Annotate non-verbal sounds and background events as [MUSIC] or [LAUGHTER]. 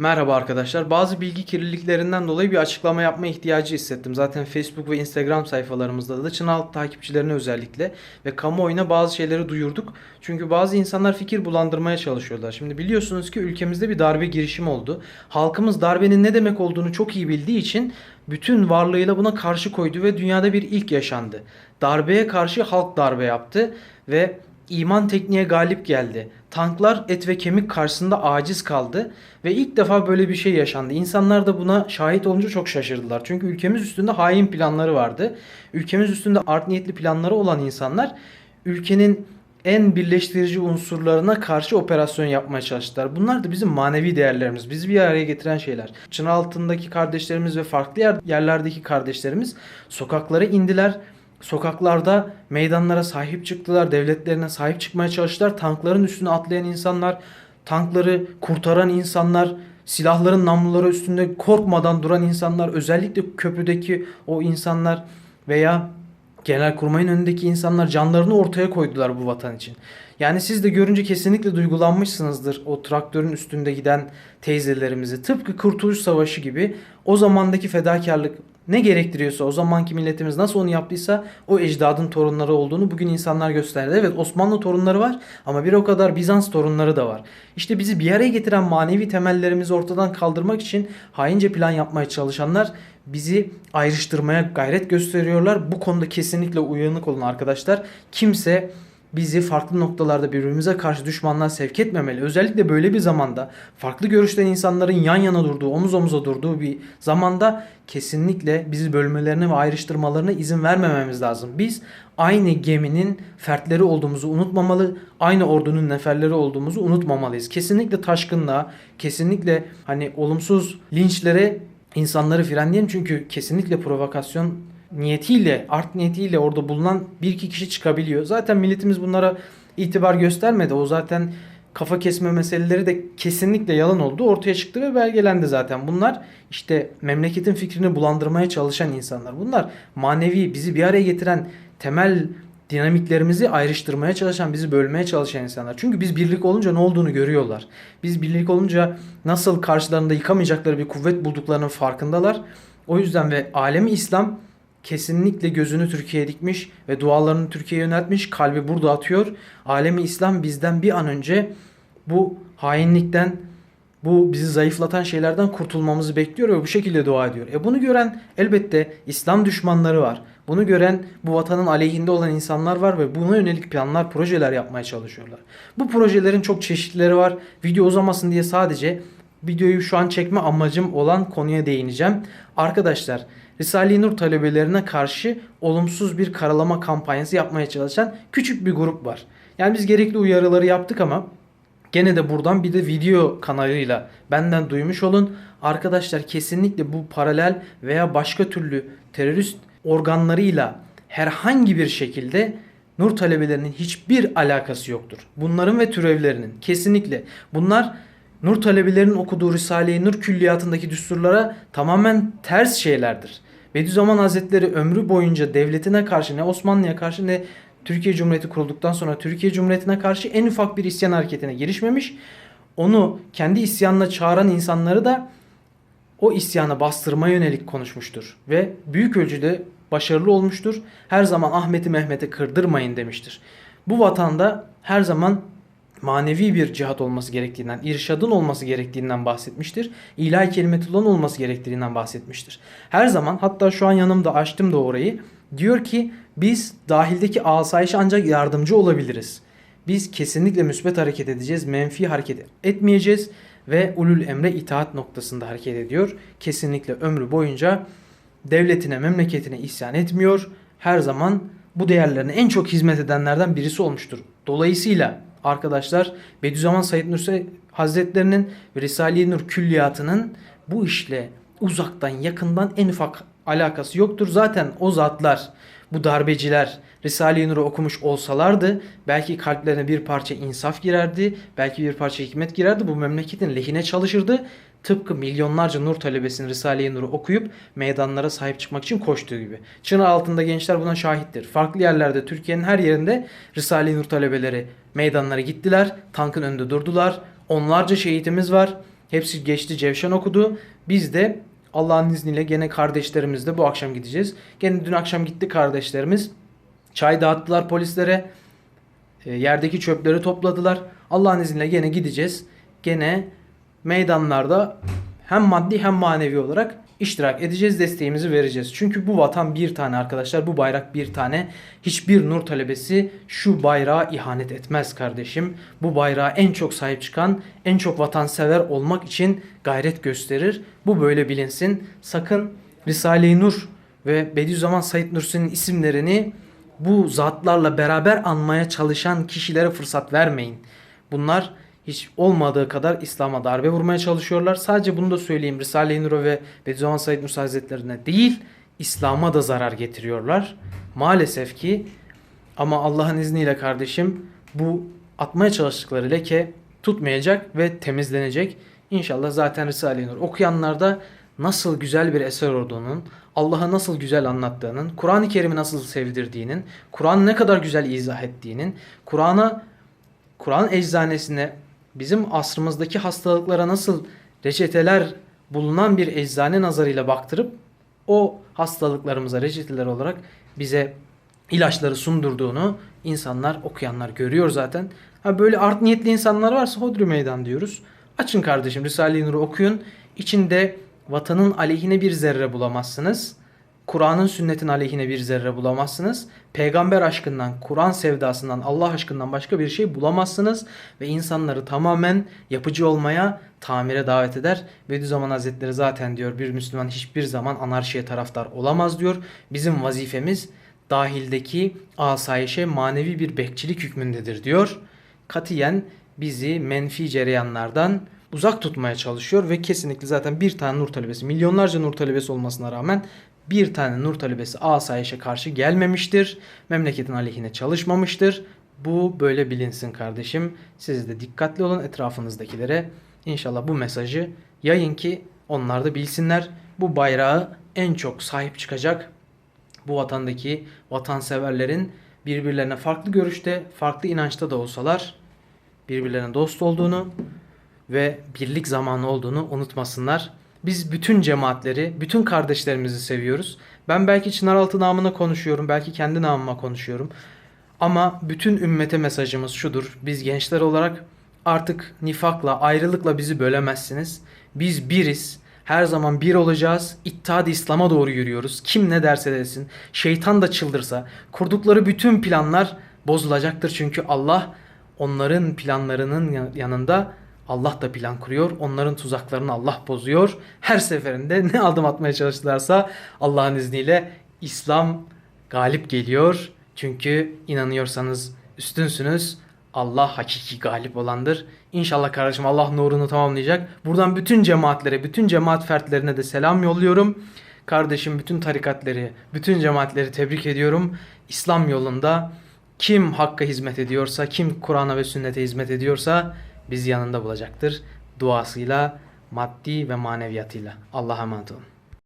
Merhaba arkadaşlar. Bazı bilgi kirliliklerinden dolayı bir açıklama yapma ihtiyacı hissettim. Zaten Facebook ve Instagram sayfalarımızda da Çınal takipçilerine özellikle ve kamuoyuna bazı şeyleri duyurduk. Çünkü bazı insanlar fikir bulandırmaya çalışıyorlar. Şimdi biliyorsunuz ki ülkemizde bir darbe girişimi oldu. Halkımız darbenin ne demek olduğunu çok iyi bildiği için bütün varlığıyla buna karşı koydu ve dünyada bir ilk yaşandı. Darbeye karşı halk darbe yaptı ve İman tekniğe galip geldi. Tanklar et ve kemik karşısında aciz kaldı ve ilk defa böyle bir şey yaşandı. İnsanlar da buna şahit olunca çok şaşırdılar. Çünkü ülkemiz üstünde hain planları vardı. Ülkemiz üstünde art niyetli planları olan insanlar ülkenin en birleştirici unsurlarına karşı operasyon yapmaya çalıştılar. Bunlar da bizim manevi değerlerimiz. Bizi bir araya getiren şeyler. Çınar altındaki kardeşlerimiz ve farklı yer, yerlerdeki kardeşlerimiz sokaklara indiler. Sokaklarda meydanlara sahip çıktılar. Devletlerine sahip çıkmaya çalıştılar. Tankların üstüne atlayan insanlar, tankları kurtaran insanlar, silahların namluları üstünde korkmadan duran insanlar, özellikle köprüdeki o insanlar veya Genelkurmay'ın önündeki insanlar canlarını ortaya koydular bu vatan için. Yani siz de görünce kesinlikle duygulanmışsınızdır o traktörün üstünde giden teyzelerimizi. Tıpkı Kurtuluş Savaşı gibi o zamandaki fedakarlık ne gerektiriyorsa o zamanki milletimiz nasıl onu yaptıysa o ecdadın torunları olduğunu bugün insanlar gösterdi. Evet Osmanlı torunları var ama bir o kadar Bizans torunları da var. İşte bizi bir araya getiren manevi temellerimizi ortadan kaldırmak için haince plan yapmaya çalışanlar bizi ayrıştırmaya gayret gösteriyorlar. Bu konuda kesinlikle uyanık olun arkadaşlar. Kimse bizi farklı noktalarda birbirimize karşı düşmanlığa sevk etmemeli. Özellikle böyle bir zamanda farklı görüşten insanların yan yana durduğu, omuz omuza durduğu bir zamanda kesinlikle bizi bölmelerine ve ayrıştırmalarına izin vermememiz lazım. Biz aynı geminin fertleri olduğumuzu unutmamalı, aynı ordunun neferleri olduğumuzu unutmamalıyız. Kesinlikle taşkınlığa, kesinlikle hani olumsuz linçlere insanları frenleyelim çünkü kesinlikle provokasyon niyetiyle, art niyetiyle orada bulunan bir iki kişi çıkabiliyor. Zaten milletimiz bunlara itibar göstermedi. O zaten kafa kesme meseleleri de kesinlikle yalan oldu. Ortaya çıktı ve belgelendi zaten. Bunlar işte memleketin fikrini bulandırmaya çalışan insanlar. Bunlar manevi bizi bir araya getiren temel dinamiklerimizi ayrıştırmaya çalışan, bizi bölmeye çalışan insanlar. Çünkü biz birlik olunca ne olduğunu görüyorlar. Biz birlik olunca nasıl karşılarında yıkamayacakları bir kuvvet bulduklarının farkındalar. O yüzden ve alemi İslam kesinlikle gözünü Türkiye'ye dikmiş ve dualarını Türkiye'ye yöneltmiş. Kalbi burada atıyor. Alemi İslam bizden bir an önce bu hainlikten, bu bizi zayıflatan şeylerden kurtulmamızı bekliyor ve bu şekilde dua ediyor. E bunu gören elbette İslam düşmanları var. Bunu gören bu vatanın aleyhinde olan insanlar var ve buna yönelik planlar, projeler yapmaya çalışıyorlar. Bu projelerin çok çeşitleri var. Video uzamasın diye sadece videoyu şu an çekme amacım olan konuya değineceğim. Arkadaşlar Risale-i Nur talebelerine karşı olumsuz bir karalama kampanyası yapmaya çalışan küçük bir grup var. Yani biz gerekli uyarıları yaptık ama gene de buradan bir de video kanalıyla benden duymuş olun. Arkadaşlar kesinlikle bu paralel veya başka türlü terörist organlarıyla herhangi bir şekilde Nur talebelerinin hiçbir alakası yoktur. Bunların ve türevlerinin kesinlikle bunlar Nur talebelerinin okuduğu Risale-i Nur külliyatındaki düsturlara tamamen ters şeylerdir. Bediüzzaman Hazretleri ömrü boyunca devletine karşı ne Osmanlı'ya karşı ne Türkiye Cumhuriyeti kurulduktan sonra Türkiye Cumhuriyeti'ne karşı en ufak bir isyan hareketine girişmemiş. Onu kendi isyanına çağıran insanları da o isyanı bastırma yönelik konuşmuştur. Ve büyük ölçüde başarılı olmuştur. Her zaman Ahmet'i Mehmet'e kırdırmayın demiştir. Bu vatanda her zaman manevi bir cihat olması gerektiğinden, irşadın olması gerektiğinden bahsetmiştir. İlahi kelimetullah olması gerektiğinden bahsetmiştir. Her zaman hatta şu an yanımda açtım da orayı. Diyor ki biz dahildeki asayişe ancak yardımcı olabiliriz. Biz kesinlikle müsbet hareket edeceğiz, menfi hareket etmeyeceğiz ve ulul emre itaat noktasında hareket ediyor. Kesinlikle ömrü boyunca devletine, memleketine isyan etmiyor. Her zaman bu değerlerine en çok hizmet edenlerden birisi olmuştur. Dolayısıyla arkadaşlar Bediüzzaman Said Nursi Hazretlerinin ve Risale-i Nur külliyatının bu işle uzaktan yakından en ufak alakası yoktur. Zaten o zatlar bu darbeciler Risale-i Nur'u okumuş olsalardı belki kalplerine bir parça insaf girerdi, belki bir parça hikmet girerdi. Bu memleketin lehine çalışırdı. Tıpkı milyonlarca nur talebesinin Risale-i Nur'u okuyup meydanlara sahip çıkmak için koştuğu gibi. Çınar altında gençler buna şahittir. Farklı yerlerde Türkiye'nin her yerinde Risale-i Nur talebeleri meydanlara gittiler. Tankın önünde durdular. Onlarca şehitimiz var. Hepsi geçti Cevşen okudu. Biz de Allah'ın izniyle gene kardeşlerimizle bu akşam gideceğiz. Gene dün akşam gitti kardeşlerimiz. Çay dağıttılar polislere. E, yerdeki çöpleri topladılar. Allah'ın izniyle gene gideceğiz. Gene meydanlarda hem maddi hem manevi olarak iştirak edeceğiz, desteğimizi vereceğiz. Çünkü bu vatan bir tane arkadaşlar, bu bayrak bir tane. Hiçbir nur talebesi şu bayrağa ihanet etmez kardeşim. Bu bayrağa en çok sahip çıkan, en çok vatansever olmak için gayret gösterir. Bu böyle bilinsin. Sakın Risale-i Nur ve Bediüzzaman Said Nursi'nin isimlerini bu zatlarla beraber anmaya çalışan kişilere fırsat vermeyin. Bunlar hiç olmadığı kadar İslam'a darbe vurmaya çalışıyorlar. Sadece bunu da söyleyeyim. Risale-i Nur ve Bediüzzaman Said Nursi Hazretlerine değil, İslam'a da zarar getiriyorlar. Maalesef ki ama Allah'ın izniyle kardeşim bu atmaya çalıştıkları leke tutmayacak ve temizlenecek. İnşallah zaten Risale-i Nur okuyanlarda nasıl güzel bir eser olduğunun, Allah'ı nasıl güzel anlattığının, Kur'an-ı Kerim'i nasıl sevdirdiğinin, Kur'an'ı ne kadar güzel izah ettiğinin, Kur'an'a Kur'an eczanesine bizim asrımızdaki hastalıklara nasıl reçeteler bulunan bir eczane nazarıyla baktırıp o hastalıklarımıza reçeteler olarak bize ilaçları sundurduğunu insanlar, okuyanlar görüyor zaten. Ha böyle art niyetli insanlar varsa hodri meydan diyoruz. Açın kardeşim Risale-i Nur'u okuyun. İçinde vatanın aleyhine bir zerre bulamazsınız. Kur'an'ın sünnetin aleyhine bir zerre bulamazsınız. Peygamber aşkından, Kur'an sevdasından, Allah aşkından başka bir şey bulamazsınız. Ve insanları tamamen yapıcı olmaya, tamire davet eder. Bediüzzaman Hazretleri zaten diyor bir Müslüman hiçbir zaman anarşiye taraftar olamaz diyor. Bizim vazifemiz dahildeki asayişe manevi bir bekçilik hükmündedir diyor. Katiyen bizi menfi cereyanlardan uzak tutmaya çalışıyor ve kesinlikle zaten bir tane nur talebesi, milyonlarca nur talebesi olmasına rağmen bir tane nur talebesi asayişe karşı gelmemiştir. Memleketin aleyhine çalışmamıştır. Bu böyle bilinsin kardeşim. Siz de dikkatli olun etrafınızdakilere. İnşallah bu mesajı yayın ki onlar da bilsinler. Bu bayrağı en çok sahip çıkacak bu vatandaki vatanseverlerin birbirlerine farklı görüşte, farklı inançta da olsalar birbirlerine dost olduğunu ve birlik zamanı olduğunu unutmasınlar. Biz bütün cemaatleri, bütün kardeşlerimizi seviyoruz. Ben belki Çınaraltı namına konuşuyorum, belki kendi namıma konuşuyorum. Ama bütün ümmete mesajımız şudur. Biz gençler olarak artık nifakla, ayrılıkla bizi bölemezsiniz. Biz biriz. Her zaman bir olacağız. İttihad İslam'a doğru yürüyoruz. Kim ne derse desin. Şeytan da çıldırsa. Kurdukları bütün planlar bozulacaktır. Çünkü Allah onların planlarının yanında Allah da plan kuruyor. Onların tuzaklarını Allah bozuyor. Her seferinde [LAUGHS] ne adım atmaya çalıştılarsa Allah'ın izniyle İslam galip geliyor. Çünkü inanıyorsanız üstünsünüz. Allah hakiki galip olandır. İnşallah kardeşim Allah nurunu tamamlayacak. Buradan bütün cemaatlere, bütün cemaat fertlerine de selam yolluyorum. Kardeşim bütün tarikatları, bütün cemaatleri tebrik ediyorum. İslam yolunda kim hakka hizmet ediyorsa, kim Kur'an'a ve sünnete hizmet ediyorsa bizi yanında bulacaktır. Duasıyla, maddi ve maneviyatıyla. Allah'a emanet olun.